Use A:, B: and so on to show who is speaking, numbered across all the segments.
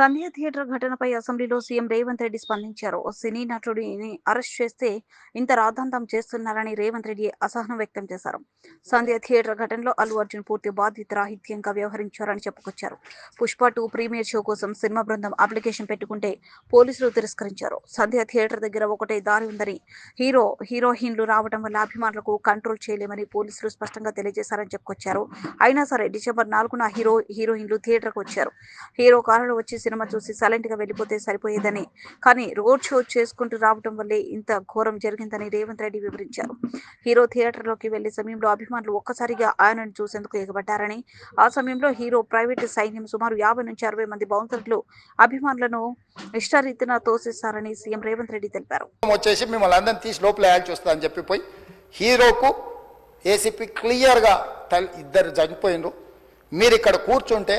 A: సంధ్య theatre ఘటనపై అసెంబ్లీలో CM Revanth Reddy స్పందించారు. సినీ నటుడిని అరెస్ట్ చేస్తే ఇంత రాద్ధాంతం చేస్తున్నారని రేవంత్ రెడ్డి అసహనం వ్యక్తం చేశారు. సంధ్య థియేటర్ ఘటనలో అల్లు అర్జున్ పూర్తి బాధితరాహిత్యంగా వ్యవహరించారని చెప్పుకొచ్చారు. పుష్ప టూ ప్రీమియర్ షో కోసం సినిమా బృందం అప్లికేషన్ పెట్టుకుంటే పోలీసులు తిరస్కరించారు. సంధ్య థియేటర్ దగ్గర ఒకటే దారి ఉందని హీరో హీరోయిన్లు రావడం వల్ల అభిమానులకు కంట్రోల్ చేయలేమని పోలీసులు స్పష్టంగా తెలియజేశారని చెప్పుకొచ్చారు. అయినా సరే డిసెంబర్ నాలుగున హీరో హీరోయిన్లు థియేటర్కు వచ్చారు. హీరో కారులో వచ్చి సినిమా చూసి సైలెంట్గా వెళ్ళిపోతే సరిపోయేదని. కానీ రోడ్ షో చేసుకుంటూ రావడం వల్లే ఇంత ఘోరం జరిగిందని రేవంత్ రెడ్డి వివరించారు. హీరో థియేటర్లోకి వెళ్ళే సమయంలో అభిమానులు ఒక్కసారిగా ఆయనను చూసేందుకు ఎగబడ్డారని ఆ సమయంలో హీరో ప్రైవేటు సైన్యం సుమారు యాభై నుంచి అరవై మంది బౌన్సర్లు అభిమానులను ఇష్టారీతిన తోసేస్తారని సీఎం రేవంత్ రెడ్డి తెలిపారు.
B: వచ్చేసి మిమ్మల్ని అందరినీ తీసి లోపల వేయాల్సి వస్తుంది అని చెప్పి పోయి హీరోకు ఏసీపీ క్లియర్గా ఇద్దరు చనిపోయినరు మీరు ఇక్కడ కూర్చుంటే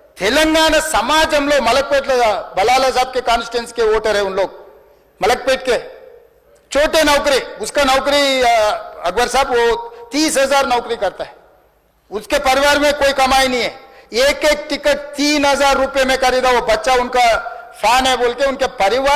B: तेलंगाना समाज में मलकपेट बलाल साहब के कॉन्स्टिट्यूंस के वोटर है उन लोग। मलकपेट के। छोटे नौकरी, उसका नौकरी अकबर साहब, वो तीस हज़ार नौकरी करता है। उसके परिवार में कोई कमाई नहीं है। एक एक टिकट तीन हज़ार रुपये में खरीदा, वो बच्चा उनका फ़ैन है बोल के उनके परिवार